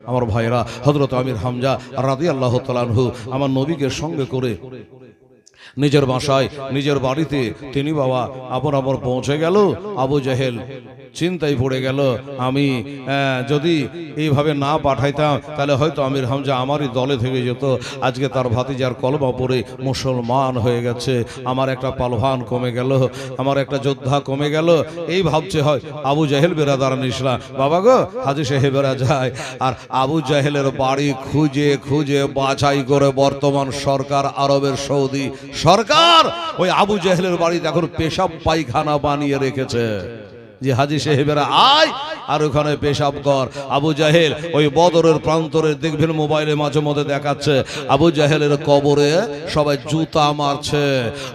আমার ভাইরা হজরত আমির হামজা রাজি আল্লাহ তালানহু আমার নবীকে সঙ্গে করে নিজের বাসায়, নিজের বাড়িতে। তিনি বাবা, আপন আপন পৌঁছে গেল, আবু জাহেল চিন্তায় পড়ে গেল, আমি যদি এইভাবে না পাঠাইতাম, তাহলে হয়তো আমির হামজা আমারই দলে থেকে যেত। আজকে তার ভাতিজার কলমা পড়ে মুসলমান হয়ে গেছে। আমার একটা পালভান কমে গেল, আমার একটা যোদ্ধা কমে গেল। এই ভাবছে হয়, আবু জাহেল বেরাদার ইসলাম বাবা গো, হাজি সাহেবেরা যায়। আর আবু জাহেলের বাড়ি খুঁজে খুঁজে বাছাই করে বর্তমান সরকার আরবের সৌদি সরকার ওই আবু জাহেলের বাড়িতে এখন পেশাব পায়খানা বানিয়ে রেখেছে। যে হাজি সাহেবেরা আয় আর ওখানে পেশাব কর। আবু জাহেল ওই বদরের প্রান্তরে দেখবেন মোবাইলে মাঝে মধ্যে দেখাচ্ছে। আবু জাহেলের কবরে সবাই জুতা মারছে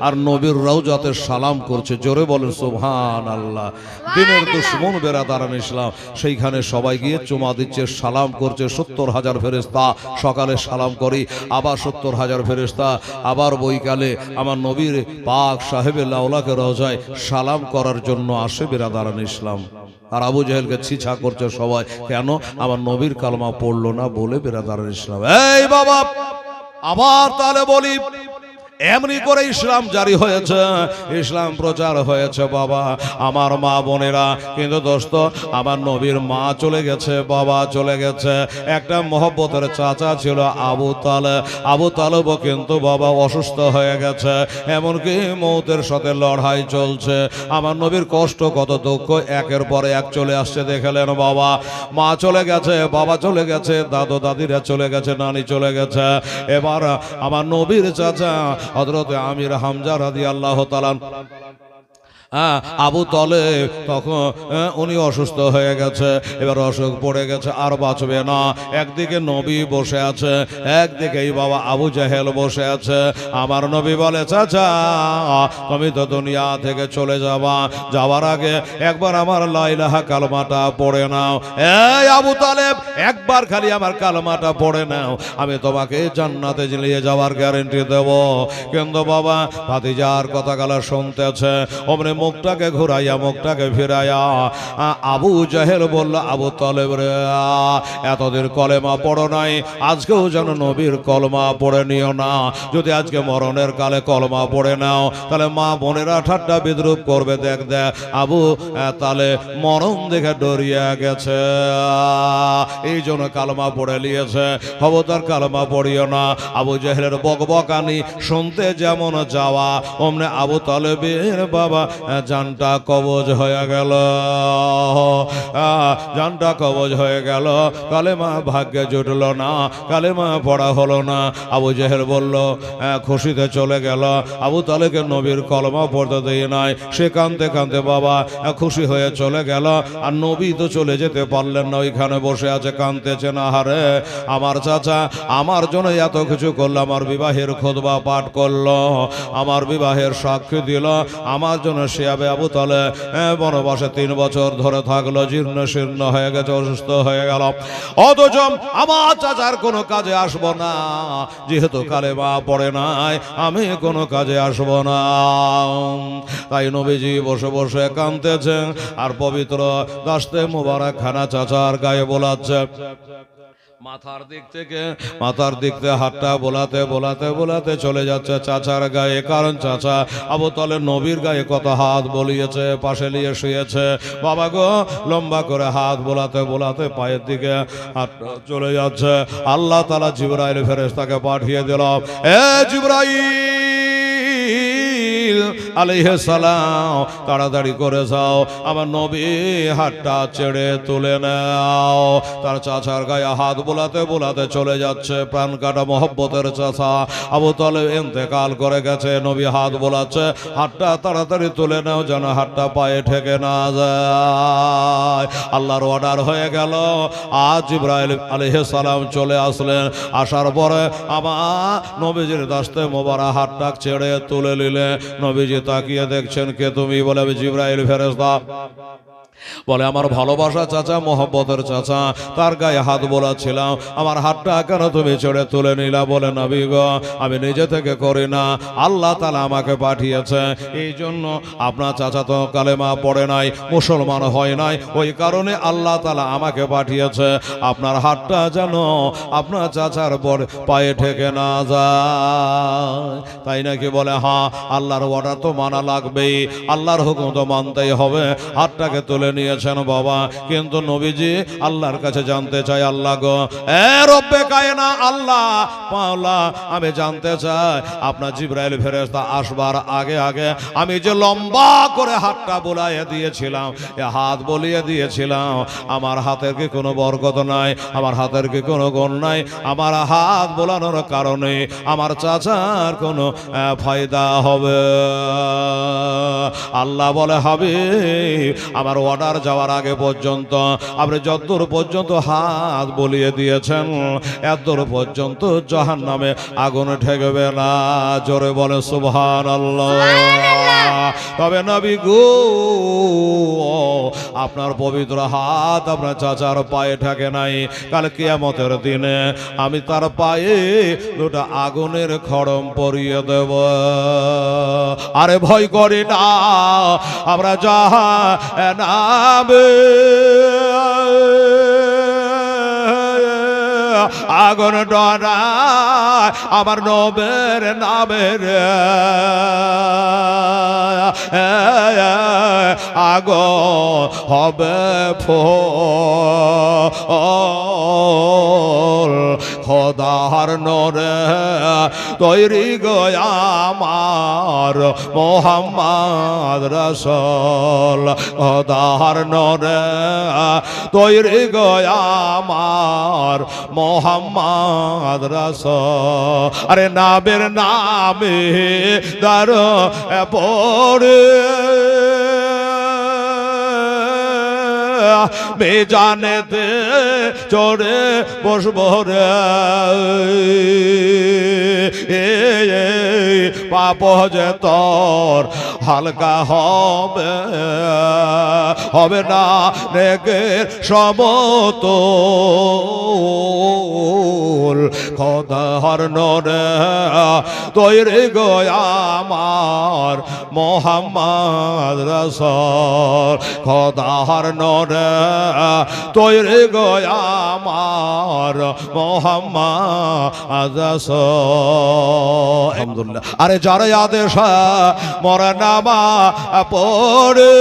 আর নবীর রওজাতে সালাম করছে। জোরে বলেন সুবহান আল্লাহ দিনের দুশ্মন বেরাদারান ইসলাম। সেইখানে সবাই গিয়ে চুমা দিচ্ছে সালাম করছে সত্তর হাজার ফেরেস্তা সকালে সালাম করি আবার সত্তর হাজার ফেরেস্তা আবার বৈকালে আমার নবীর পাক সাহেবের লাউলাকে রওজায় সালাম করার জন্য আসে বেরাদারান ইসলাম। আর আবু জাহেলকে ছিছা করছে সবাই। কেন? আমার নবীর কালমা পড়ল না বলে বেরাদার ইসলাম। এই বাবা! আবার তাহলে বলি এমনি করে ইসলাম জারি হয়েছে। ইসলাম প্রচার হয়েছে, বাবা। আমার মা বোনেরা, কিন্তু দোস্ত, আমার নবীর মা চলে গেছে, বাবা চলে গেছে। একটা মহব্বতের চাচা ছিল আবু তালে আবু তালেবও কিন্তু বাবা অসুস্থ হয়ে গেছে। এমনকি মৌতের সাথে লড়াই চলছে। আমার নবীর কষ্ট, কত দুঃখ, একের পরে এক চলে আসছে, দেখলেন বাবা। মা চলে গেছে, বাবা চলে গেছে দাদু দাদিরা চলে গেছে, নানি চলে গেছে। এবার আমার নবীর চাচা হজরত আমির হামজা রাজি আল্লাহ তালান হ্যাঁ, আবু তলে তখন উনি অসুস্থ হয়ে গেছে এবার অসুখ পড়ে গেছে আর বাঁচবে না। একদিকে নবী বসে আছে একদিকে এই বাবা আবু জাহেল বসে আছে। আমার নবী বলে চাচা তুমি তো দুনিয়া থেকে চলে যাবা। যাওয়ার আগে একবার আমার লাইলাহা কালমাটা পড়ে নাও। এই আবু তালেব একবার খালি আমার কালমাটা পড়ে নাও। আমি তোমাকে জান্নাতে নিয়ে যাওয়ার গ্যারেন্টি দেব। কিন্তু বাবা ভাতিজার কথা গালা শুনতেছে। অমনি মুখটাকে ঘুরাইয়া, মুখটাকে ফিরাইয়া আবু জাহেল বলল, আবু তলেব রে এতদিন কলেমা পড়ো নাই, আজকেও যেন নবীর কলমা পড়ে নিও না। যদি আজকে মরণের কালে কলমা পড়ে নাও, তাহলে মা বোনেরা ঠাট্টা বিদ্রুপ করবে, দেখ দেখ, আবু তাহলে মরণ দেখে ডরিয়া গেছে এই জন্য কালমা পড়ে নিয়েছে, খবরদার কালমা পড়িও না। আবু জাহেলের বকবকানি শুনতে যেমন যাওয়া, অমনে আবু তালেবের বাবা জানটা কবজ হয়ে গেল। জানটা কবজ হয়ে গেল। কালেমা ভাগ্যে জুটল না কালেমা পড়া হলো না। আবু জেহেল বলল আহ, খুশিতে চলে গেল। আবু তালেকে নবীর কলমা পড়তে দিয়ে নাই। সে কানতে কানতে বাবা খুশি হয়ে চলে গেল। আর নবী তো চলে যেতে পারলেন না ওইখানে বসে আছে কানতেছে না হারে। আমার চাচা আমার জন্য এত কিছু করল আমার বিবাহের খোদবা পাঠ করল। আমার বিবাহের সাক্ষী দিল আমার জন্য শিয়াবে আবু তলে বনবাসে তিন বছর ধরে থাকল, জীর্ণ শীর্ণ হয়ে গেছে, অসুস্থ হয়ে গেল। অথচ আমার চাচার কোনো কাজে আসব না, যেহেতু কালে বা পড়ে নাই, আমি কোনো কাজে আসব না। তাই নবীজি বসে বসে কানতেছেন আর পবিত্র দাস্তে মুবারক খানা চাচার গায়ে বোলাচ্ছে। মাথার দিক থেকে, মাথার দিক থেকে হাতটা বোলাতে বোলাতে বোলাতে চলে যাচ্ছে চাচার গায়ে। কারণ চাচা আবু তলে নবীর গায়ে কত হাত বলিয়েছে, পাশে নিয়ে শুয়েছে। বাবা গো, লম্বা করে হাত বোলাতে বোলাতে পায়ের দিকে হাতটা চলে যাচ্ছে। আল্লাহ তালা জিব্রাইল ফেরেশতাকে পাঠিয়ে দিল, এ জিব্রাইল আলাইহে সালাম, তাড়াতাড়ি করে যাও, আমার নবী হাতটা ছেড়ে তুলে নাও। তার চাচার গায়ে হাত বোলাতে বোলাতে চলে যাচ্ছে প্রাণ কাটা মহব্বতের চাচা। আবু তলে ইন্তেকাল করে গেছে, নবী হাত বোলাচ্ছে, হাতটা তাড়াতাড়ি তুলে নাও যেন হাতটা পায়ে ঠেকে না যায়। আল্লাহর অর্ডার হয়ে গেল। আজ ইব্রাহিম সালাম চলে আসলেন, আসার পরে আমার নবীজির দাস্তে মোবারা হাতটা ছেড়ে তুলে নিলে নবীজি তাকিয়ে দেখছেন কে তুমি বলে আমি জিব্রাইল ফেরেস্তা বলে, আমার ভালোবাসা চাচা, মোহব্বতের চাচা, তার গায়ে হাত বোলাচ্ছিলাম। আমার হাতটা কেন তুমি চড়ে তুলে নিলা? বলে, নবী গো, আমি নিজে থেকে করি না। আল্লাহ তালা আমাকে পাঠিয়েছে। এই জন্য আপনার চাচা তো কালেমা পড়ে নাই, মুসলমান হয় নাই। ওই কারণে আল্লাহ তালা আমাকে পাঠিয়েছে। আপনার হাতটা যেন আপনার চাচার পর পায়ে ঠেকে না যায়। তাই নাকি বলে হ্যাঁ আল্লাহর অর্ডার তো মানা লাগবেই। আল্লাহর হুকুম তো মানতেই হবে। হাতটাকে তুলে নিয়েছেন বাবা। কিন্তু নবীজি আল্লাহর কাছে জানতে চাই আল্লাহ গো, এ রব্বে কায়না, আল্লাহ, পাওলা, আমি জানতে চাই, আপনার জিব্রাইল ফেরেশতা আসবার আগে আগে আমি যে লম্বা করে হাতটা বোলাইয়ে দিয়েছিলাম, এ হাত বলিয়ে দিয়েছিলাম, আমার হাতের কি কোনো বরকত নাই, আমার হাতের কি কোনো গুণ নাই, আমার হাত বোলানোর কারণে আমার চাচার কোনো ফায়দা হবে। আল্লাহ বলে হবে আমার অর্ডার যাওয়ার আগে পর্যন্ত। আপনি যতদূর পর্যন্ত হাত বলিয়ে দিয়েছেন এতদূর পর্যন্ত জাহান নামে আগুন ঠেকবে না। জোরে বলে সুবহান তবে নবী গু আপনার পবিত্র হাত আপনার চাচার পায়ে ঠেকে নাই। কাল কিয়ামতের দিনে আমি তার পায়ে দুটা আগুনের খড়ম পরিয়ে দেব। আরে ভয় করি না। আমরা যাহা নামে আগুন ডরায় আমার নবের নামের আগ হবে ফল খোদার নরে তৈরি গয়ামার মোহাম্মদ রসল। খোদার নরে তৈরি গয়ামার মোহাম্মদ রসল। আরে নামের নামে দার পড়ে। বেজানেতে চড়ে বসবো রে। পাপ যে তোর হালকা হবে হবে না রেগের সমত খদার তৈরি গয়ামার মোহাম্মদ রসল। খদার তৈরি গয়ামার মোহাম্মদ রসল। আরে যারা আদেশ মরা নামা পড়ে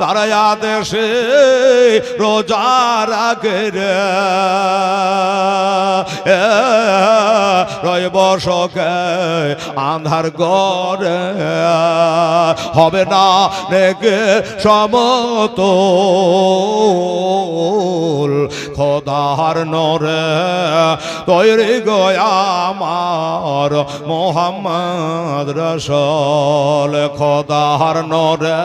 তারা আদেশে রোজা রাখে রে। রয় বসকে আন্ধার গড়ে হবে না রেগে সমত খোদার নরে তৈরি গয়ামার মোহাম্মদ রসল। খোদার নরে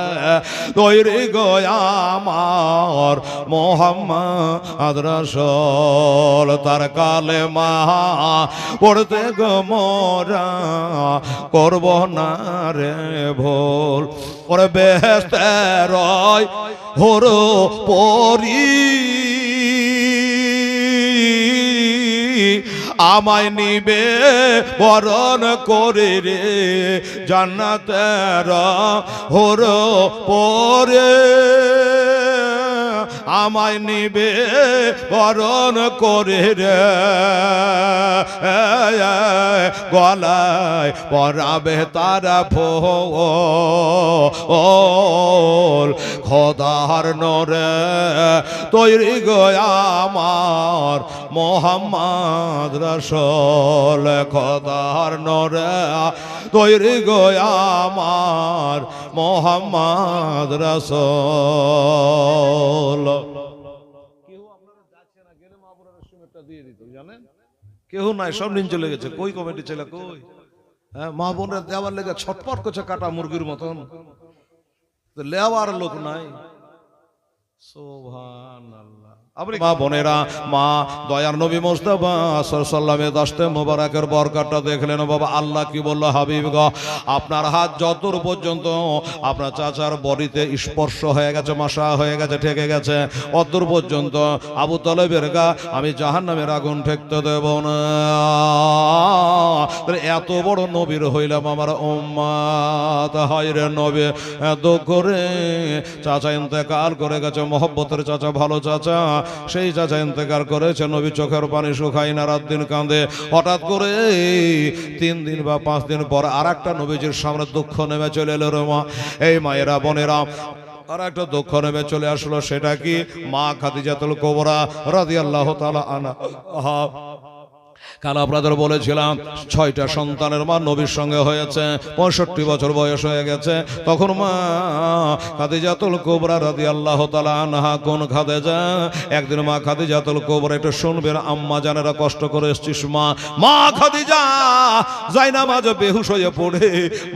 তৈরি গয়ামার মোহাম্মদ রসল, তার কালে মা পড়তে গমরা মোরা করব না রে ভোল। ওর বেহেস্তে রয় হরো পরি আমায় নিবে বরণ করে রে। জান্নাতের হোর পরে আমায় নিবে বরণ করে রে। গলায় পরাবে তারা ফোল খোদার নরে তৈরি গয়ামার মোহাম্মদ রসল খোদার নরে তৈরি গয়ামার মোহাম্মদ রসল। কেউ দিত, জানেন? কেউ নাই, সব নিন চলে গেছে। কই কমিটি ছেলে, কই? হ্যাঁ মা বোনরা দেওয়ার লেগে ছটপট করছে কাটা মুরগির মতন। তো লেওয়ার লোক নাই। আপনি মা বোনেরা, মা, দয়ার নবী মোস্তফা সাল্লামের দশতে মোবারকের বরকারটা দেখলেন, বাবা, আল্লাহ কি বলল, হাবিব গ, আপনার হাত যতর পর্যন্ত আপনার চাচার বডিতে স্পর্শ হয়ে গেছে, মশা হয়ে গেছে, ঠেকে গেছে, অতদূর পর্যন্ত আবু তলেবের গা আমি জাহান নামের আগুন ঠেকতে দেব না। এত বড় নবীর হইলাম আমার উম্মাত, হয় রে নবী, এত করে চাচা ইন্তেকাল করে গেছে, মহব্বতের চাচা, ভালো চাচা সেই চাচা ইন্তেকার করেছে নবী চোখের পানি শুকাই না, রাত দিন কাঁদে। হঠাৎ করে তিন দিন বা পাঁচ দিন পর আর একটা নবীজির সামনে দুঃখ নেমে চলে এলো রে মা। এই মায়েরা, বোনেরা আর একটা দুঃখ নেমে চলে আসলো, সেটা কি? মা খাদিজাতুল কোবরা রাদিয়াল্লাহু তাআলা আনহা। কাল আপনাদের বলেছিলাম, ছয়টা সন্তানের মা নবীর সঙ্গে হয়েছে, পঁয়ষট্টি বছর বয়স হয়ে গেছে। তখন মা খাদিজাতুল কোবরা রাদি আল্লাহ তালা আনহা কোন খাদেজা? একদিন মা খাদিজাতুল কোবরা একটু শুনবেন আম্মা জানেরা কষ্ট করে এসছিস মা। মা খাদিজা না মাঝে বেহুশ হয়ে পড়ে।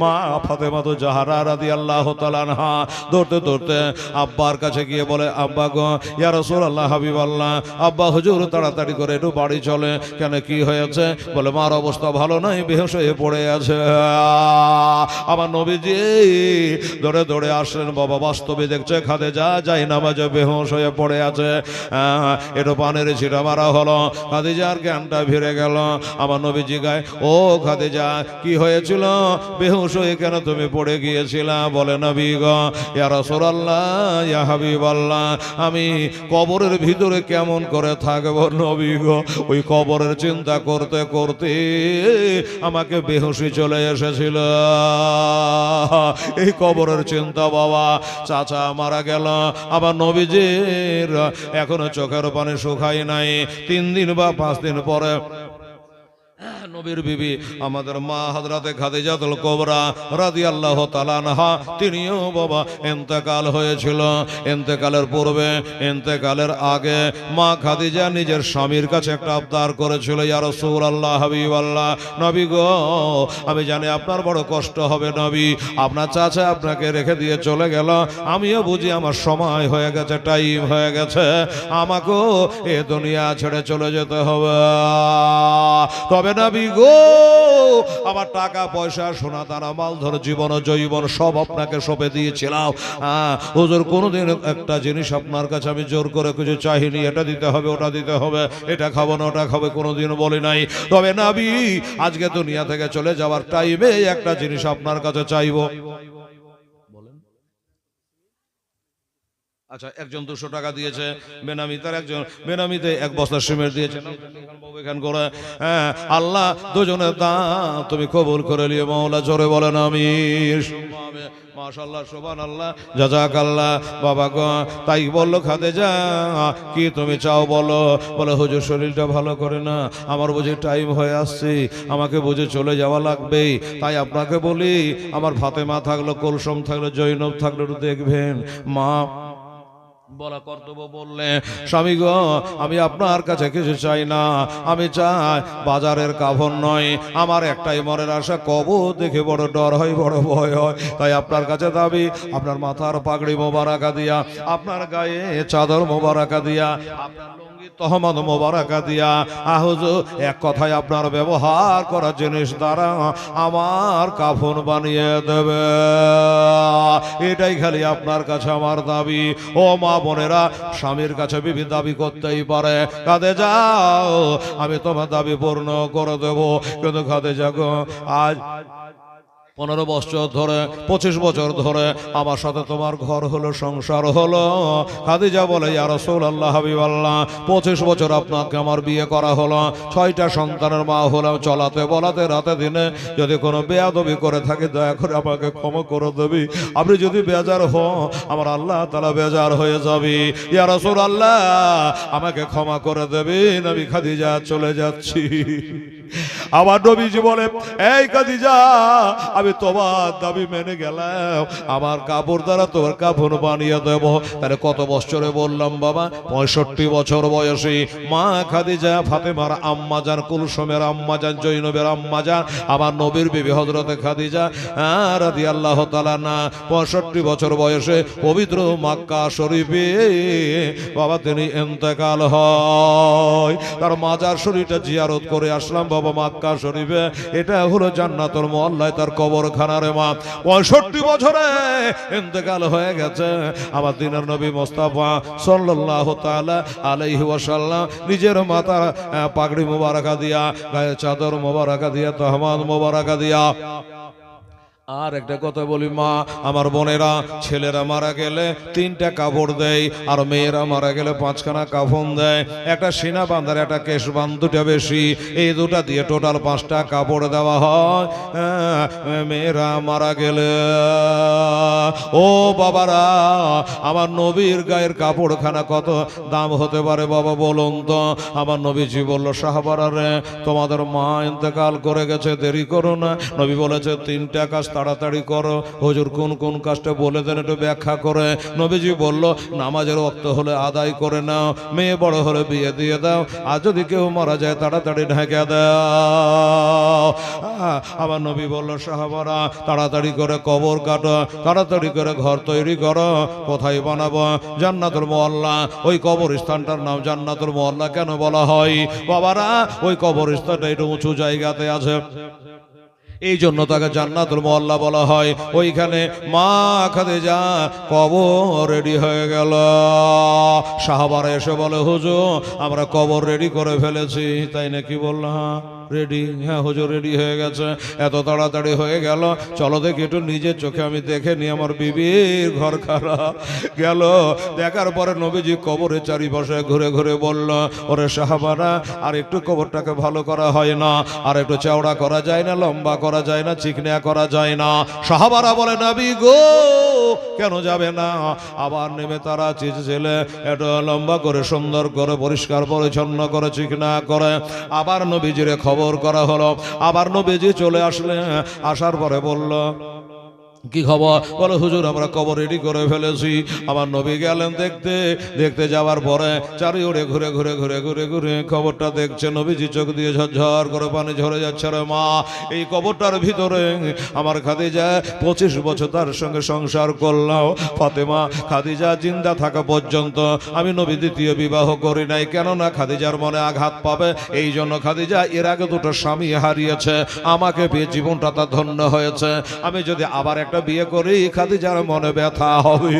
মা ফাতেমা তো জাহারা রাদি আল্লাহ তালা আনহা। ধরতে দৌড়তে আব্বার কাছে গিয়ে বলে, আব্বা গো, ইয়া রসুল আল্লাহ হাবিব আল্লাহ আব্বা হুজুর তাড়াতাড়ি করে একটু বাড়ি চলে। কেন কি হয়েছে। বলে, মার অবস্থা ভালো নাই বেহুশ হয়ে পড়ে আছে। আমার নবীজি দৌড়ে দৌড়ে আসলেন, বাবা, বাস্তবে দেখছে, খাদে যা, যাই নামাজে বেহুশ হয়ে পড়ে আছে। একটু পানের ছিটা মারা হলো। খাদিজার জ্ঞানটা ফিরে গেল। আমার নবীজি গায়ে, ও খাদিজা, কি হয়েছিল? বেহুশ হয়ে কেন তুমি পড়ে গিয়েছিলা? বলে, নবী গ রাসূলুল্লাহ, ইয়া হাবিবাল্লাহ, আমি কবরের ভিতরে কেমন করে থাকব নবী গো? ওই কবরের চিন্তা করতে করতে আমাকে বেহসি চলে এসেছিল। এই কবরের চিন্তা বাবা, চাচা মারা গেল, আবার নবীজির এখনও চোখের পানি শুকাই নাই। তিন দিন বা পাঁচ দিন পরে নবীর বিবি। আমাদের মা হযরতে খাদিজাতুল কোবরা রাদিয়াল্লাহু তাআলা আনহা, তিনিও বাবা, ইন্তেকাল হয়েছিল। ইন্তেকালের পূর্বে, ইন্তেকালের আগে মা খাদিজা নিজের স্বামীর কাছে একটা আবদার করেছিল, ইয়া রাসূলুল্লাহ, হাবিবাল্লাহ, নবী গো, আমি জানি আপনার বড় কষ্ট হবে নবী, আপনার চাচা আপনাকে রেখে দিয়ে চলে গেল, আমিও বুঝি আমার সময় হয়ে গেছে, টাইম হয়ে গেছে, আমাকেও এ দুনিয়া ছেড়ে চলে যেতে হবে। তবে নবী গো। আমার টাকা, পয়সা, সোনা, দানা মালধর জীবন জৈবন সব আপনাকে সঁপে দিয়েছিলাম। হ্যাঁ হুজুর, কোনোদিন একটা জিনিস আপনার কাছে আমি জোর করে কিছু চাহিনি এটা দিতে হবে, ওটা দিতে হবে, এটা খাব না, ওটা খাবে, কোনোদিন বলি নাই। তবে নাবি, আজকে দুনিয়া থেকে চলে যাওয়ার টাইমে একটা জিনিস আপনার কাছে চাইব বলেন আচ্ছা একজন দুশো টাকা দিয়েছে, বেনামি তার একজন, বেনামিতে এক বস্তা সিমেন্ট দিয়েছে। এখান করে হ্যাঁ আল্লাহ দুজনের দাম তুমি কবুল করে নিয়ে মাওলা, জোরে বলেন আমি আল্লাহ আল্লাহ বাবা তাই বলল কি তুমি চাও বলো? বলে, হুজুর শরীরটা ভালো করে না, আমার বুঝি টাইম হয়ে আসছে, আমাকে বুঝে চলে যাওয়া তাই আপনাকে বলি, আমার ফাতেমা থাকল, কলসম থাকল, জৈনব থাকল দেখবেন। মা বলা কর্তব্য বললে স্বামী গো আমি আপনার কাছে কিছু চাই না। আমি চাই বাজারের কাভন নয়। আমার একটাই মনের আশা কব দেখে বড় ডর হয় বড় ভয় হয়। তাই আপনার কাছে দাবি আপনার মাথার পাগড়ি মোবারকা দিয়া আপনার গায়ে চাদর মোবারকা দিয়া আপনার তহমদ মোবারকা দিয়া। এক কথায় আপনার ব্যবহার করা জিনিস দ্বারা আমার কাফন বানিয়ে দেবে। এটাই খালি আপনার কাছে আমার দাবি। ও মা বোনেরা, স্বামীর কাছে বিবি দাবি করতেই পারে। কাঁদে যাও, আমি তোমার দাবি পূর্ণ করে দেব। কিন্তু কাঁদে যাগো, আজ পনেরো বছর ধরে, পঁচিশ বছর ধরে আমার সাথে তোমার ঘর হলো, সংসার হলো। খাদিজা বলে ইয়ার রসুল আল্লাহ হাবিব আল্লাহ পঁচিশ বছর আপনাকে আমার বিয়ে করা হলো। ছয়টা সন্তানের মা হলাম চলাতে বলাতে রাতে দিনে যদি কোনো বেয়াদবি করে থাকি, দয়া করে আমাকে ক্ষমা করে দেবি। আপনি যদি বেজার হ আমার আল্লাহ তালা বেজার হয়ে যাবি। ইয়া রসুল আল্লাহ আমাকে ক্ষমা করে দেবেন আমি খাদিজা, চলে যাচ্ছি। আমার নবীজি বলে এই খাদিজা, আমি তোমার দাবি মেনে গেলাম। আমার কাপড় দ্বারা তোমার কাপড় বানিয়ে দেব। তাহলে কত বছরে বললাম, বাবা, পঁয়ষট্টি বছর বয়সী মা খাদিজা, ফাতেমার আম্মা যান, কুলসমের আম্মা যান, জৈনবের আম্মা যান, আমার নবীর বিবি হজরতে খাদিজা রাদি আল্লাহ তালা না, পঁয়ষট্টি বছর বয়সে পবিত্র মাক্কা শরীফে, বাবা, তিনি এন্তেকাল হয়। তার মাজার শরীরটা জিয়ারত করে আসলাম, বাবা মাক্কা শরীফে, এটা হলো জান্নাতুল মোয়াল্লায় তার কবরখানার মা। পঁয়ষট্টি বছরে ইন্তেকাল হয়ে গেছে। আমার দিনের নবী মোস্তাফা সাল্লাল্লাহু তাআলা আলাইহি ওয়াসাল্লাম নিজের মাথার পাগড়ি মোবারকা দিয়া, গায়ে চাদর মোবারকা দিয়া, তহমাদ মোবারকা দিয়া। আর একটা কথা বলি মা আমার বোনেরা ছেলেরা মারা গেলে তিনটা কাপড় দেয় আর মেয়েরা মারা গেলে পাঁচখানা কাফন দেয়। একটা সিনা বান্ধার একটা কেশ দুটা বেশি। এই দুটা দিয়ে টোটাল পাঁচটা কাপড় দেওয়া হয়। হ্যাঁ, মেয়েরা মারা গেলে। ও বাবারা আমার নবীর গায়ের কাপড়খানা কত দাম হতে পারে বাবা বলুন তো? আমার নবীজি বলল সাহাবারা রে তোমাদের মা ইন্তেকাল করে গেছে দেরি করো না। নবী বলেছে তিনটা কাজ তাড়াতাড়ি করো। হজুর কোন কোন কাজটা বলে দেন একটু ব্যাখ্যা করে। নবীজি বলল, নামাজের রক্ত হলে আদায় করে নাও, মেয়ে বড় হলে বিয়ে দিয়ে দাও, আর যদি কেউ মারা যায় তাড়াতাড়ি ঢেকে দাও। আমার নবী বলল, সাহাবারা, তাড়াতাড়ি করে কবর কাটো, তাড়াতাড়ি করে ঘর তৈরি করো, কোথায় বানাবো? জান্নাতুল মোয়াল্লা ওই কবরস্থানটার নাম জান্নাতুল মোয়াল্লা কেন বলা হয়? বাবারা, ওই কবর স্থানটা একটু উঁচু জায়গাতে আছে। এই জন্য তাকে জান্নাতুল মোয়াল্লা বলা হয়। ওইখানে মা খাদে যা কবর রেডি হয়ে গেল। সাহাবারা এসে বলে হুজু আমরা কবর রেডি করে ফেলেছি। তাই নাকি বললাম? রেডি হ্যাঁ হুজুর রেডি হয়ে গেছে। এত তাড়াতাড়ি হয়ে গেল। চলো দেখি, একটু নিজের চোখে আমি দেখে নি আমার বিবির ঘর খারাপ। গেল। দেখার পরে নবীজি কবরের চারিপাশে ঘুরে ঘুরে বলল, ওরে সাহাবারা, আর একটু কবরটাকে ভালো করা হয় না। আর একটু চওড়া করা যায় না, লম্বা করা যায় না, চিকনিয়া করা যায় না। সাহাবারা বলে, নবী গো, কেন যাবে না? আবার নেমে তারা চিজ ছেলে একটু লম্বা করে, সুন্দর করে, পরিষ্কার, পরিচ্ছন্ন করে, চিকনা করে। আবার নবীজিরে খবর করা হলো। আবার নবীজি চলে আসলে আসার পরে বলল কি খবর? বলো, হুজুর, আমরা কবর রেডি করে ফেলেছি। আমার নবী গেলেন দেখতে। দেখতে যাওয়ার পরে চারি ওড়ে ঘুরে ঘুরে ঘুরে ঘুরে ঘুরে খবরটা দেখছে। নবীজি চোখ দিয়ে ঝরঝর করে পানি ঝরে যাচ্ছে রে মা, এই কবরটার ভিতরে আমার খাদিজা পঁচিশ বছর তার সঙ্গে সংসার করলাম ফাতেমা, খাদিজা জিন্দা থাকা পর্যন্ত আমি নবী দ্বিতীয় বিবাহ করি নাই। কেননা খাদিজার মনে আঘাত পাবে, এই জন্য খাদিজা এর আগে দুটো স্বামী হারিয়েছে। আমাকে পেয়ে জীবনটা তার ধন্য হয়েছে। আমি যদি আবার একটা বিয়ে করি, খাদিজার মনে ব্যথা হবে।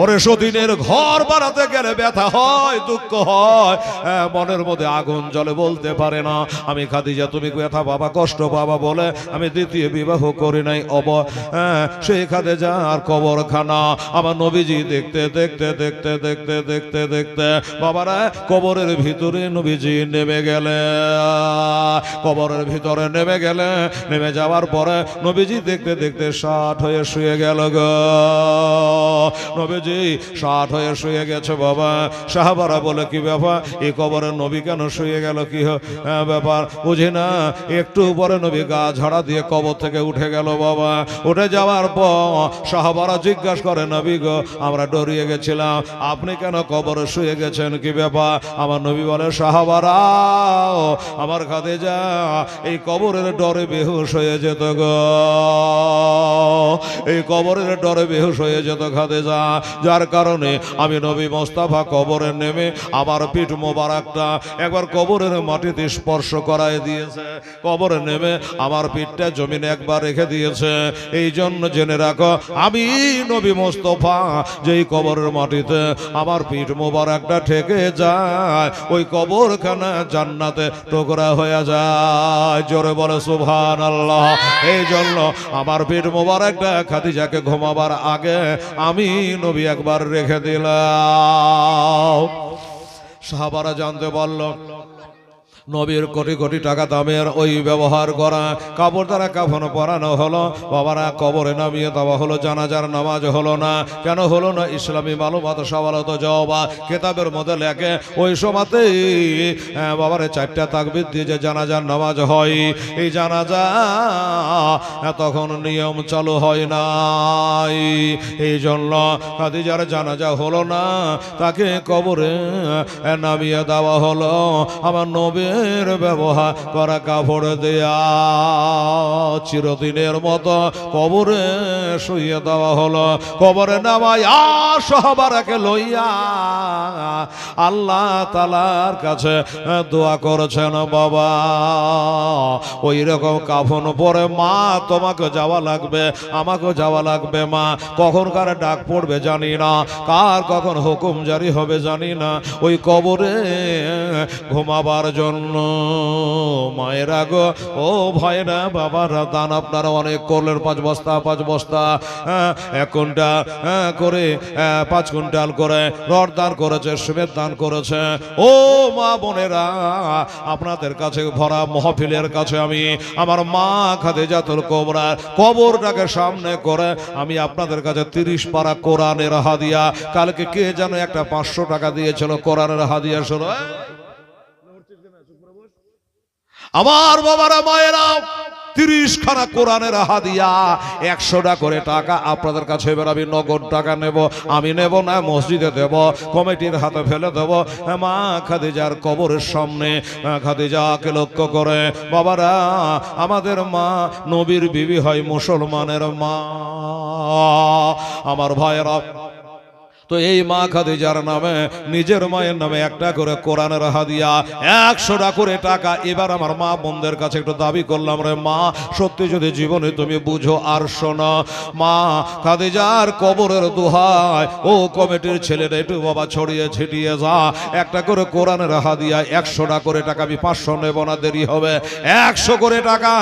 ওরে সতীনের ঘর বানাতে গেলে ব্যথা হয়, দুঃখ হয়। মনের মধ্যে আগুন জ্বলে বলতে পারে না। আমি খাদিজা, তুমি ব্যথা বাবা কষ্ট বাবা বলে আমি দ্বিতীয় বিবাহ করি নাই, অব। সেই খাদিজা আর কবরখানা আমার নবীজি দেখতে দেখতে দেখতে দেখতে দেখতে দেখতে বাবারা, কবরের ভিতরে নবীজি নেমে গেলে। কবরের ভিতরে নেমে গেলে, নেমে যাওয়ার পরে নবীজি দেখতে দেখতে ষাট হয়ে শুয়ে গেল গো। নবীজি ষাট হয়ে শুয়ে গেছে বাবা। সাহাবারা বলে কি ব্যাপার? এই কবরে নবী কেন শুয়ে গেল কি হ্যাঁ, ব্যাপার বুঝি না? একটু পরে নবী গা ঝাড়া দিয়ে কবর থেকে উঠে গেল বাবা। উঠে যাওয়ার পর সাহাবারা জিজ্ঞাসা করে নবী গো আমরা ডরিয়ে গেছিলাম। আপনি কেন কবরে শুয়ে গেছেন? কি ব্যাপার? আমার নবী বলে সাহাবারা আমার খাদে যা এই কবরের ডরে বেহুশ হয়ে যেত গো। এই কবরের ডরে বেহুশ হয়ে যেত খাদে যা যার কারণে আমি নবী মোস্তাফা কবরে নেমে আমার পিঠ মোবারকটা একবার কবরের মাটিতে স্পর্শ করায় দিয়েছে। কবরে নেমে আমার পিঠটা জমিনে একবার রেখে দিয়েছে। এই জন্য জেনে রাখো, আমি নবী মোস্তফা যেই কবরের মাটিতে আমার পিঠ মোবারকটা ঠেকে যায়, ওই কবরখানা জান্নাতে টুকরা হয়ে যায়। জোরে বলে সুভান আল্লাহ এই জন্য আমার পিঠ মোবারকটা খাদিজাকে ঘুমাবার আগে আমি নবী একবার রেখে দিলাম। সাহাবারা জানতে পারল নবীর কোটি কোটি টাকা দামের ওই ব্যবহার করা। কাপড় দ্বারা কাফন পরানো হলো বাবারা কবরে নামিয়ে দেওয়া হলো জানাজার নামাজ হলো না। কেন হলো না? ইসলামী মালুমাত সওয়ালত জবা কেতাবের মধ্যে লেখে ওই সময়তেই হ্যাঁ, বাবারে চারটা তাকবির দিয়ে যে জানাজার নামাজ হয়। এই জানাজা তখন নিয়ম চালু হয় নাই। এই জন্য খাদিজার জানাজা হলো না। তাকে কবরে নামিয়ে দেওয়া হলো। আমার নবীর ব্যবহার করা কাপড় দেয়া। চিরদিনের মতো কবরে শুয়ে দেওয়া হলো। কবরে নামাই সহবারাকে লইয়া। আল্লাহ তালার কাছে দোয়া করেছেন, বাবা ওই রকম কাফন পরে মা তোমাকে যাওয়া লাগবে আমাকে যাওয়া লাগবে মা। কখন কার ডাক পড়বে জানি না, কার কখন হুকুম জারি হবে জানি না। ওই কবরে ঘুমাবার জন্য মায়েরা গো ও ভয়রা বাবারা দান আপনারা অনেক করলেন পাঁচ বস্তা পাঁচ বস্তা। হ্যাঁ, এক কুইন্টাল হ্যাঁ, করে হ্যাঁ, পাঁচ কুইন্টাল করে রড দান করেছে সুমের দান করেছে। ও মা বোনেরা আপনাদের কাছে ভরা মহফিলের কাছে আমি আমার মা খাদিজাতুল কোবরার কবরটাকে সামনে করে আমি আপনাদের কাছে তিরিশ পারা কোরআনের হাদিয়া। কালকে কে যেন একটা পাঁচশো টাকা দিয়েছিল কোরআনের হাদিয়া শুরু আমার বাবারা মায়েরা তিরিশ খানা কোরআনের হাদিয়া একশোটা করে টাকা আপনাদের কাছে এবার আমি নগদ টাকা নেব আমি নেব না মসজিদে দেব কমিটির হাতে ফেলে দেব। মা খাদিজার কবরের সামনে আহ, খাদিজাকে লক্ষ্য করে বাবারা আমাদের মা নবীর বিবি হয় মুসলমানের মা। আমার ভাইয়েরা তো এই মা খাদিজার নামে, নিজের মায়ের নামে একটা করে কোরআনের হাদিয়া, একশোটা করে টাকা। এবার আমার মা বোনদের কাছে একটু দাবি করলাম, রে মা, সত্যি যদি জীবনে তুমি বুঝো আর শোনো, মা খাদিজার কবরের দুহায়, ও কমিটির ছেলেরা একটু বাবা ছড়িয়ে ছিটিয়ে যা। একটা করে কোরআনের হাদিয়া, একশোটা করে টাকা আমি পাঁচশো নেব না, দেরি হবে। একশো করে টাকা,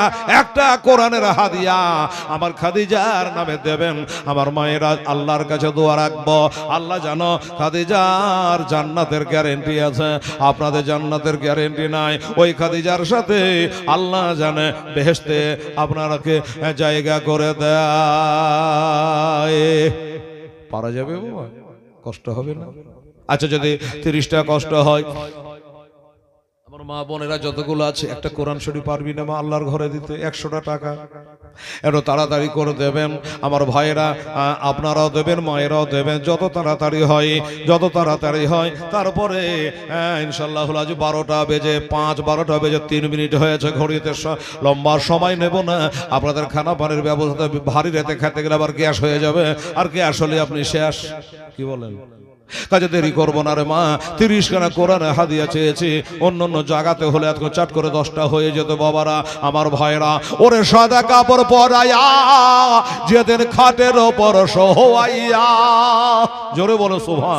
একটা কোরআনের হাদিয়া। আমার খাদিজার নামে দেবেন, আমার মায়েরা আল্লাহর কাছে দোয়া রাখব। আল্লাহ জানো, খাদিজার জান্নাতের গ্যারেন্টি আছে। আপনাদের জান্নাতের গ্যারেন্টি নাই। ওই খাদিজার সাথে আল্লাহ জানে বেহেস্তে আপনারাকে জায়গা করে দেয়। পারা যাবে কষ্ট হবে না। আচ্ছা যদি তিরিশটা কষ্ট হয় আমার মা বোনেরা যতগুলো আছে, একটা কোরআন শরীফ পারবি না, মা আল্লাহর ঘরে দিতে একশোটা টাকা। এত তাড়াতাড়ি করে দেবেন, আমার ভাইয়েরা আপনারাও দেবেন, মায়েরাও দেবেন, যত তাড়াতাড়ি হয়, যত তাড়াতাড়ি হয়, তারপরে ইনশাল্লাহ আজ বারোটা বেজে পাঁচ, বারোটা বেজে তিন মিনিট হয়েছে ঘড়িতে লম্বা সময় নেব না, আপনাদের খানা পানির ব্যবস্থা ভারী রেতে খেতে গেলে আবার গ্যাস হয়ে যাবে, আর গ্যাস হলে আপনি শেষ, কি বলেন? কাজে দেরি করব না রে মা। তিরিশ খানা কোরআনে হাদিয়া চেয়েছি। অন্য অন্য জায়গাতে হলে এত চাট করে দশটা হয়ে যেত বাবারা, আমার ভাইরা। ওরে সাদা কাপড় পরাইয়া, যেদিন খাটের ওপর সোহাইয়া জোরে বলো শোভা